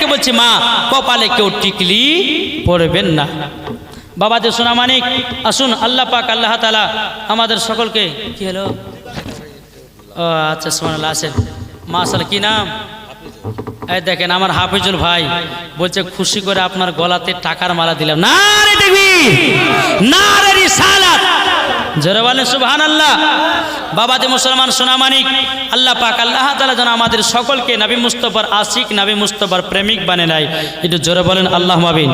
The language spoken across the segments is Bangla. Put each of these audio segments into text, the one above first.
ভাইদেরকে বলছি, মা, কপালে কেউ টিকলি পড়বেন না। বাবা সোনা মানিক, আসুন, আল্লাহ পাক, আল্লাহ তালা আমাদের সকলকে, কি হলো? ও আচ্ছা সোনাল আসেন। মা আসলে কি নাম? এই দেখেন, আমার হাফিজুল ভাই বলছে, খুশি করে আপনার গলাতে টাকার মালা দিলাম। না রে দেবী না রে রিসালাত! জোরে বলেন সুবহান আল্লাহ বাবা যে মুসলমান সোনামানিক, আল্লাহ পাক, আল্লাহ তালা যেন আমাদের সকলকে নবী মুস্তফার আশিক, নবী মুস্তফার প্রেমিক বানে নাই একটু জোরে বলেন, আল্লাহ মাবিন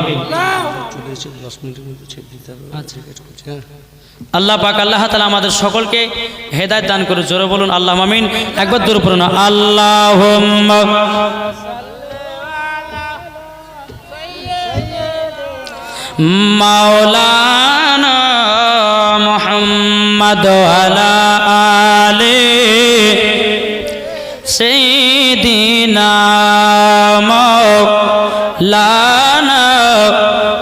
আল্লাহ পাক, আল্লাহ তালা আমাদের সকলকে হেদায়ত দান করে জোরে বলুন, আল্লাহ মামিন একবার দূর পড়ুন আল্লাহ মাওলানা মাওলানা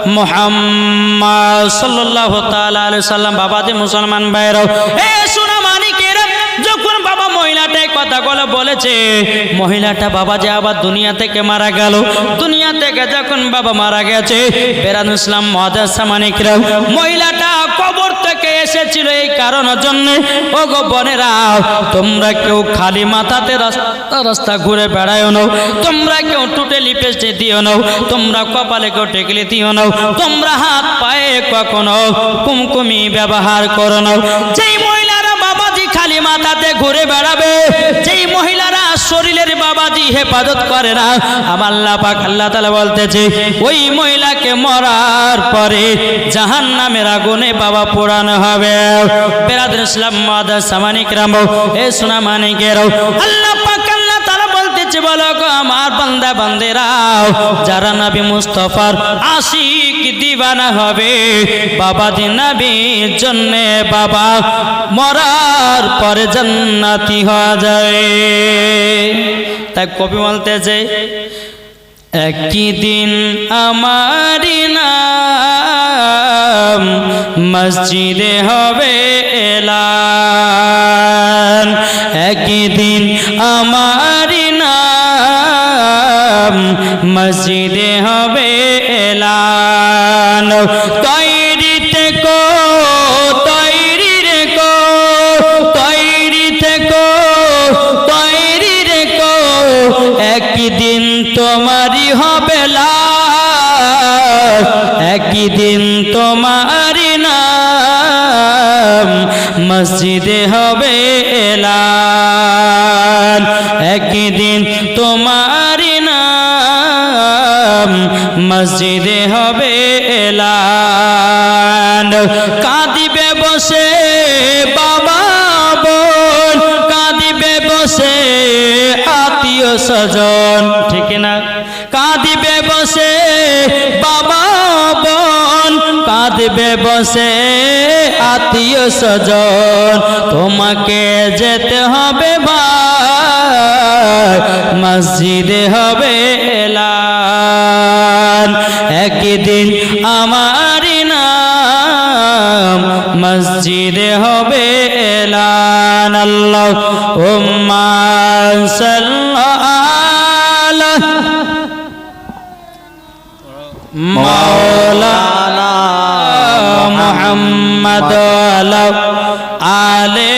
মোহাম্মদ সাল্লাল্লাহু তাআলা আলাইহি সাল্লাম বাবা যে মুসলমান ভাইরাও বলেছে, মহিলাটা বাবা যে আবার দুনিয়া থেকে মারা গেল, দুনিয়া থেকে যখন বাবা মারা গেছে ইসলাম মহাদাসা মহিলাটা এসেছিল এই কারণের জন্য। ও গো বোনেরা, তোমরা কেউ খালি মাথাতে রাস্তা রাস্তা ঘুরে বেড়ায় নাও, তোমরা কেউ টুটে লিপেস্টে দিও নাও, তোমরা কপালে কেউ টেকলে দিও নাও, তোমরা হাত পায়ে কখনো কুমকুমি ব্যবহার করো নাও। যেই মহিলারা বাবাজি খালি মাথাতে ঘুরে বেড়াবে, যেই মহিলারা শরীরের বাবাজি হেফাজত করে না। আমার পাক আল্লাহ তালা বলতেছে, ওই মহিলাকে মরার পরে জাহান নামের আগুনে বাবা পোড়ানো হবে। বেরাদ ইসলাম মাদার সামানিক রাম এ সোনা মানিকের আল্লাহ তালা বলতেছে বলো আমার বান্দা বান্দেরাও, যারা নবী মুস্তফার আশিক দিবানা হবে বাবা দিন নবীর জন্যে বাবা মরার পরে জান্নাতি হওয়া যায়। তাই কবি বলতেছে, একই দিন আমারি নাম মসজিদে হবে এলান। একই দিন আমারি মসজিদে হবে এলান বসে, বাবা বোন কাঁদিবে বসে, আত্মীয় স্বজন, ঠিক না? কাঁদিবে বসে, বাবা বোন কাঁদিবে বসে, আত্মীয় স্বজন, তোমাকে যেতে হবে ভাই, মসজিদে হবে এলান। একদিন আমারই নাম মসজিদে হবে এলান আল্লাহ উম্মা মাওলানা মুহাম্মদ আলে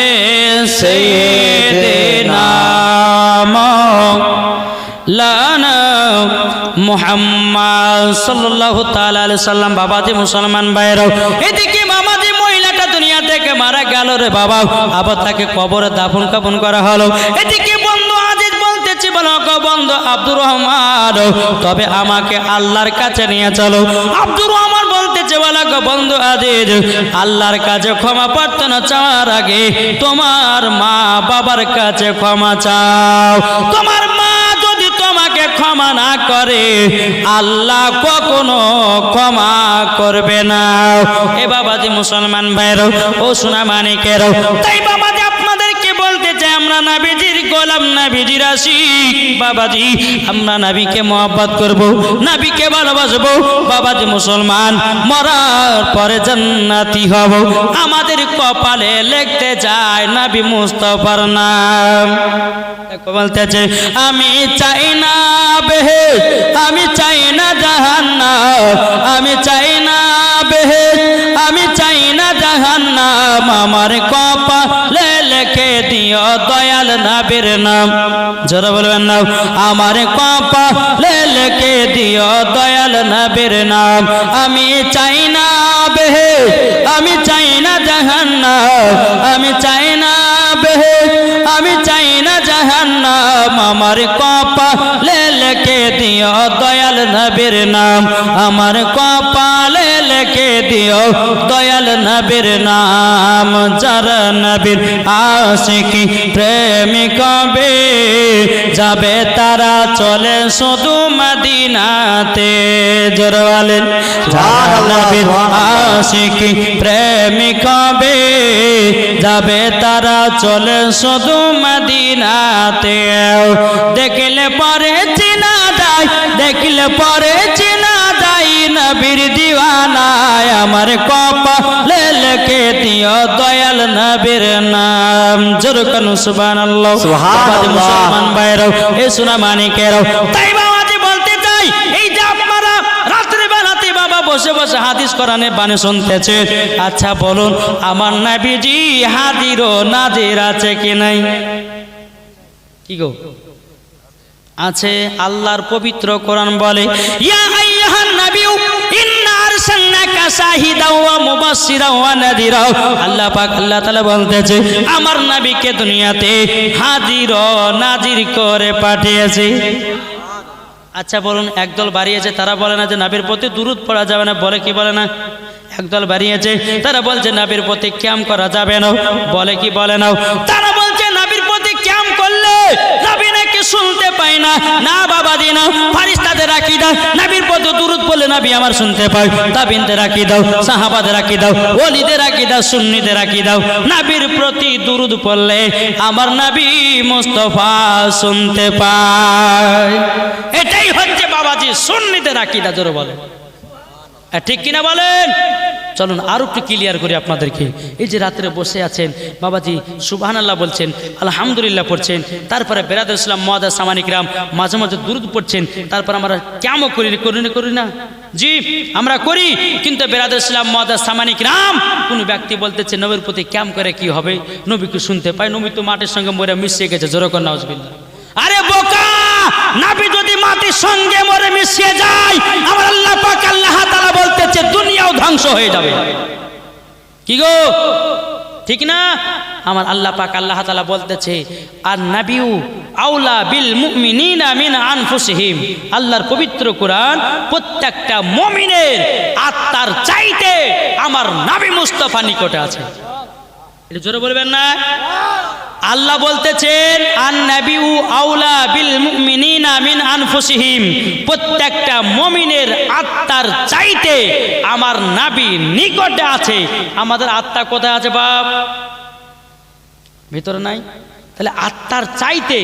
সাইয়্যিদিনা লানা মুহাম্মদ সাল্লাল্লাহু তাআলা আলাইহি সাল্লাম, বাবাজি মুসলমান ভাইরাও এদিকে মারা গেল রে বাবা। আবার তাকে কবরে দাফন কাফন করা হলো। এদিকে বন্ধু আজিজ বলতেছি, বলো বন্ধু আব্দুর রহমান, তবে আমাকে আল্লাহর কাছে নিয়ে চলো। আব্দুর রহমান বলতেছে, বলো বন্ধু আজিজ, আল্লাহর কাছে ক্ষমা প্রার্থনা চাওয়ার আগে তোমার মা বাবার কাছে ক্ষমা চাও। তোমার ক্ষমা না করে, আল্লাহ কখনো ক্ষমা করবে না। এ বাবাজি মুসলমান ভাইর ও সোনা মানিকের তাই বাবাজি আপনাদেরকে বলতে চাই, আমরা নাবিজির গোলাম, নাবিজির আশিক। বাবাজি, আমরা নাবিকে মহব্বত করব, নাবিকে ভালোবাসবো। মুসলমান, মরার পরে জান্নাতি হব। আমাদের কপালে লিখতে যায় নাবি মুস্তফার নাম। বলতেছে, আমি চাই না বেহে আমি আমি চাই না বেহেশ আমি চাই না জাহান্নাম, আমার কপালে লেখে দিও দয়াল নাবির নাম। জোরে বলবেন না, আমার কপালে লেখে দিও দয়াল নাবির নাম, আমি চাই না আমার কপালে লেখে দিও দয়াল নবীর নাম। আমার কপালে লেখে দিও দয়াল নবীর নাম, যারা নবীর আশিকি প্রেমিক যাবে তারা চলে শুধু মদিনাতে। জোরওয়ালেন যারা নবীর আশিকি প্রেমিক যাবে তারা চলে শুধু মদিনাতে। দেখলে পরে চিনা যায়, দেখলে পরে চিনা নবীর দিওয়ানায় আমার কপালে লেখে দিও দয়াল নবীর নাম। জোরকান সুবহানাল্লাহ। সুবহানাল্লাহ। মুসলমান ভাইরাও এ সোনা মানিকেরাও তাই বাবাজি বলতে চাই এই যে আপনারা রাত্রে বেলাতে বাবা বসে বসে হাদিস কোরআনে বানে শুনতেছে আচ্ছা বলুন আমার নাবিজি হাজির ও নাজির আছে কি নাই? কি গো? আছে আল্লাহর পবিত্র কোরআন বলে ইয়া আল্লাহ পাক, আল্লাহ তাআলা বলতেছে, আমার নবীকে দুনিয়াতে হাজির নাজির করে পাঠিয়েছে। আচ্ছা বলুন, একদল বাড়িয়েছে, তারা বলে না যে নাবির প্রতি দূরত পড়া যাবে না, বলে কি বলে না? একদল বাড়িয়েছে, তারা বলছে, নাবির প্রতি ক্যাম করা যাবে না। বলে কি বলে না? তারা শুনতে পাই না। না বাবা দি না, ফারিস্তাদের রাখি দাও নাবির প্রতি দূরত বলে নাবি আমার শুনতে পাই। তাবিনদের রাখি দাও সাহাবাদের রাখি দাও অলিদের রাখি দাও সুন্নিদের রাখি দাও নাবির প্রতি দূরত পড়লে আমার নাবি মোস্তফা শুনতে পায়। এটাই হচ্ছে বাবাজি সুন্নিতে রাখি দা জোরে বলে ঠিক কিনা বলেন? চলুন, আরও একটু ক্লিয়ার করি আপনাদেরকে। এই যে রাত্রে বসে আছেন, বাবাজি সুবাহান আল্লাহ বলছেন, আলহামদুলিল্লাহ পড়ছেন, তারপরে বেরাদ ইসলাম মহাদা সামানিকরাম মাঝে মাঝে দুরুদ পড়ছেন, তারপর আমরা কেমন করি করি না করি না? জি, আমরা করি, কিন্তু বেরাদ ইসলাম মহাদা সামানিক রাম, কোন ব্যক্তি বলতেছে, নবীর প্রতি ক্যাম করে কি হবে? নবীকে শুনতে পায়, নবী তো মাঠের সঙ্গে মরে মিশিয়ে গেছে জোরকর নওয়াজবিল্লা আরে বোকা! নাবি যদি মাটির সঙ্গে মরে মিশিয়ে যায়, আমার আল্লাহ পাক আল্লাহ তাআলা বলতেছে, দুনিয়াও ধ্বংস হয়ে যাবে। কি গো? ঠিক না? আমার আল্লাহ পাক আল্লাহ তাআলা বলতেছে আর নাবিউ আউলা বিল মুমিনিনা মিন আনফুসিহিম। আল্লাহর পবিত্র কোরআন প্রত্যেকটা মুমিনের আত্মার চাইতে আমার নাবি মুস্তাফা নিকটে আছে। এটা জোরে বলবেন না? আল্লাহ বলতেছেন আন নাবিউ আউলা বিল মুমিনিনা মিন আনফুসিহিম। প্রত্যেকটা মমিনের আত্মার চাইতে আমার নাবি নিকটে আছে। আমাদের আত্মা কোথায় আছে বাপ? ভিতরে নাই? তাহলে আত্মার চাইতে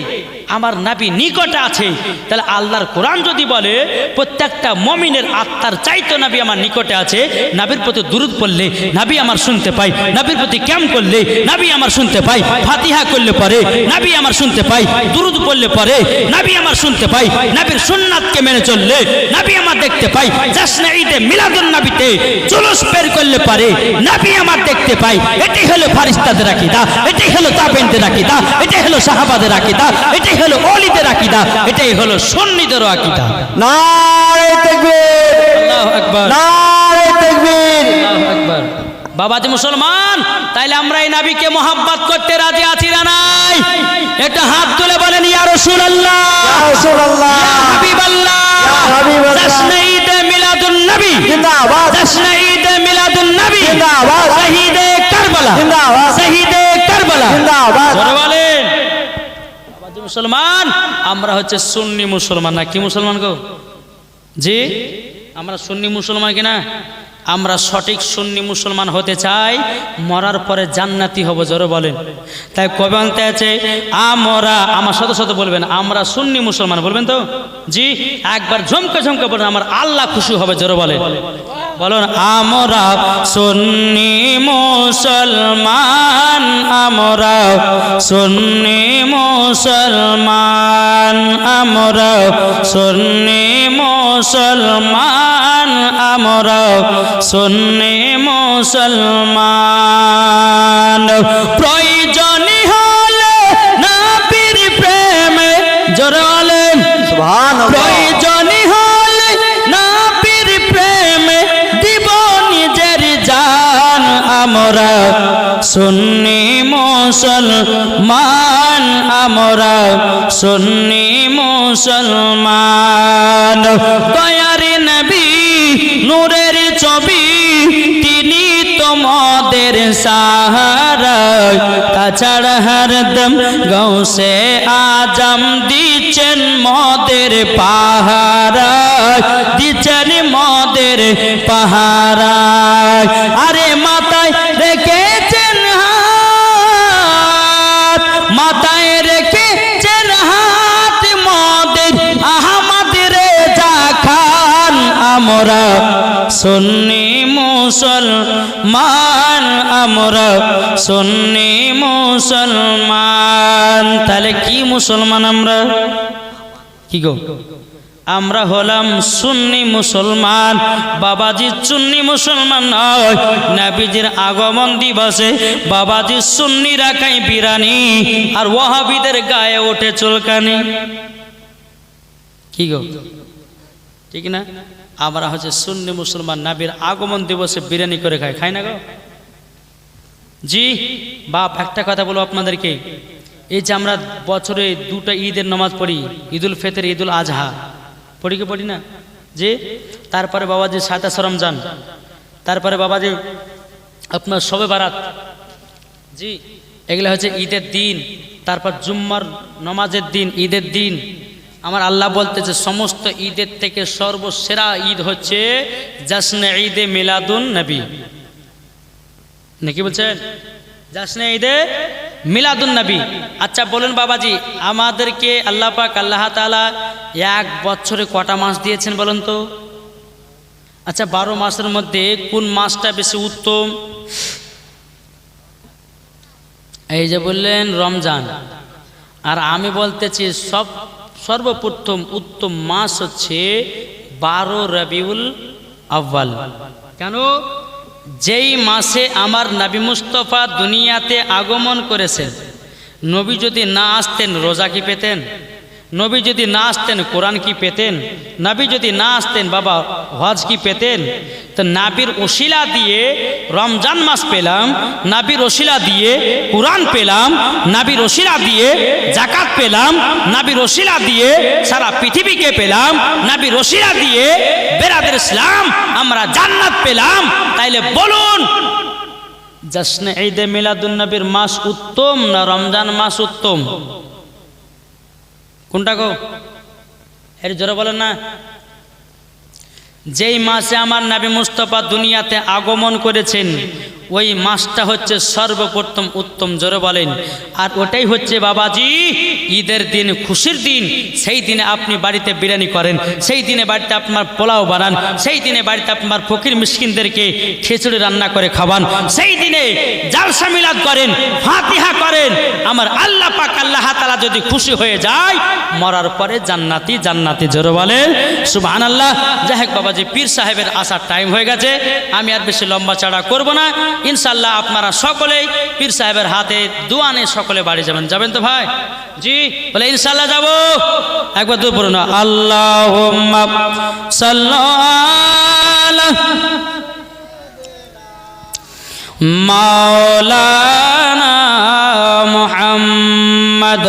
আমার নাবি নিকটে আছে। তাহলে আল্লাহর কোরআন যদি বলে, প্রত্যেকটা মমিনের আত্মার চাইতে নাবি আমার নিকটে আছে। নাবির প্রতি দুরুদ পড়লে নাবি আমার শুনতে পাই নাবির প্রতি ক্যাম্প করলে নাবি আমার শুনতে পাই ফাতিহা করলে পরে নাবি আমার শুনতে পাই দুরুদ পড়লে পরে নাবি আমার শুনতে পাই নাবির সুন্নাতকে মেনে চললে নাবি আমার দেখতে পাই জাসনা ঈদে মিলাদুন নাবিতে জুলুস বের করলে পারে নাবি আমার দেখতে পাই এটাই হলো ফারিস্তাদের আকিদা। এটাই হলো তাবেনদের আকিদা। এটাই হলো সাহাবাদের আকিদা। এটাই হলো অলিদের আকিদা এটাই হলো সুন্নিদের আকিদা। আল্লাহু আকবার। বাবাজি মুসলমান তাইলে আমরা এই নাবিকে মোহাব্বত করতে রাজি আছি না নাই? একটা হাত তুলে বলেন ইয়া রাসূলুল্লাহ। ইয়া রাসূলুল্লাহ। ইয়া হাবিবাল্লাহ। ইয়া হাবিবাল্লাহ। জাসনা ঈদে মিলাদুন নবী। জিন্দাবাদ। জশ্ন ঈদ মুসলমান? আমরা হচ্ছে সুন্নি মুসলমান। না কি মুসলমান গো? জি? আমরা সুন্নি মুসলমান কিনা? আমরা সঠিক সুন্নি মুসলমান হতে চাই, মরার পরে জান্নাতি হব, জোরে বলেন। তাই কবে আনতে আছে? আমরা, আমার শত শত বলবেন, আমরা সুন্নি মুসলমান, বলবেন তো? জি, একবার ঝমকে ঝমকে বলেন আমার আল্লাহ খুশি হবে, জোরে বলেন। বলুন, আমরা সুন্নি মুসলমান, আমরা সুন্নি মুসলমান, আমরা সুন্নি মুসলমান, আমরা সুন্নি মুসলমান। প্রয়োজনই হলে না পীর প্রেমে জোরে বলেন সুবহান প্রয়োজনই হলে না পীর প্রেমে দিব নিজের জান। আমরা সুন্নি মুসলমান। আমরা সুন্নি মুসলমান। দয়ারি নবী নূরের তোমাদের সাহারা, তাছাড়া হরদম গৌসে আজম দিচ্ছেন মদের পাহারা, দিচ্ছেন মদের পাহারা। আরে মাথায় রেখেছেন হাত, মাথায় রেখেছেন হাত মদের আহমদ রেজা খান। আমরা সুন্নি মুসলমান আমরা সুন্নি মুসলমান। তাহলে কি মুসলমান আমরা? কি গো? আমরা হলাম সুন্নি মুসলমান। বাবাজি সুন্নি মুসলমান নয়। নাবিজির আগমন দিবসে বাবাজি সুন্নি রাখাই বিরানি। আর ওয়াহাবিদের গায়ে ওঠে চুলকানি। কি গো? ঠিক না? আমরা হচ্ছে সুন্নি মুসলমান। নাবির আগমন দিবসে বিরিয়ানি করে খাই। খাই না গো? জি, বাপ, একটা কথা বলব আপনাদেরকে। এই যে আমরা বছরে দুটো ঈদের নামাজ পড়ি, ঈদুল ফেতর, ঈদুল আজহা। পড়ি কি পড়ি না? যে তারপরে বাবা বাবাজি সাতা সরমজান তারপরে বাবাজি আপনার সবে বারাত। জি, এগুলো হচ্ছে ঈদের দিন, তারপর জুম্মার নমাজের দিন, ঈদের দিন। আমার আল্লাহ বলতেছে, সমস্ত ঈদের থেকে সর্বসেরা ঈদ হচ্ছে জাসনে ঈদে মিলাদুন নবী। নাকি বলছেন? জাসনে ঈদে? মিলাদুন নবী। আচ্ছা বলুন বাবাজি, আমাদেরকে আল্লাহ পাক, আল্লাহ তাআলা এক বছরে কটা মাস দিয়েছেন বলুন তো? আচ্ছা বারো মাসের মধ্যে কোন মাসটা বেশি উত্তম? এই যে বললেন রমজান। আর আমি বলতেছি সব, সর্বপ্রথম উত্তম মাস হচ্ছে বারো রবিউল আব্বাল কেন? যেই মাসে আমার নবী মুস্তফা দুনিয়াতে আগমন করেছেন, নবী যদি না আসতেন, রোজা কি পেতেন? নবী যদি না আসতেন, কোরআন কি পেতেন? নবী যদি না আসতেন, বাবা হজ কি পেতেন? তো নাবির ওশিলা দিয়ে রমজান মাস পেলাম, নাবির ওশিলা দিয়ে কোরআন পেলাম, নাবির ওশিলা দিয়ে জাকাত পেলাম, নাবির ওশিলা দিয়ে সারা পৃথিবীকে পেলাম, নাবির ওশিলা দিয়ে বেরাদের ইসলাম, আমরা জান্নাত পেলাম। তাইলে বলুন জশ্নে ঈদে মিলাদুন নবীর মাস উত্তম না রমজান মাস উত্তম? কোনটা গো? এর জোরে বলেন না। যেই মাসে আমার নাবি মুস্তফা দুনিয়াতে আগমন করেছেন ওই মাসটা হচ্ছে সর্বপ্রথম উত্তম জোরে বলেন। আর ওটাই হচ্ছে বাবাজি, ঈদের দিন, খুশির দিন, সেই দিনে আপনি বাড়িতে বিরিয়ানি করেন, সেই দিনে বাড়িতে আপনার পোলাও বানান, সেই দিনে বাড়িতে আপনার ফকির মিসকিনদেরকে খিচুড়ি রান্না করে খাওয়ান, সেই দিনে জালসা মিলাদ করেন, ফাতিহা করেন। আমার আল্লাহ পাক আল্লাহ তালা যদি খুশি হয়ে যায়, মরার পরে জান্নাতি জান্নাতি জোরে বলেন। সুবহান আল্লাহ যাহেক বাবাজি, পীর সাহেবের আসার টাইম হয়ে গেছে। আমি আর বেশি লম্বা চাড়া করব না। ইনশাল্লাহ আপনারা সকলেই পীর সাহেবের হাতে দুয়ানে সকলে বাড়ি যাবেন। যাবেন তো ভাই? জি, বলে ইনশাল্লাহ যাব। একবার দু পড়ুন আল্লাহ মাওলানা মুহাম্মদ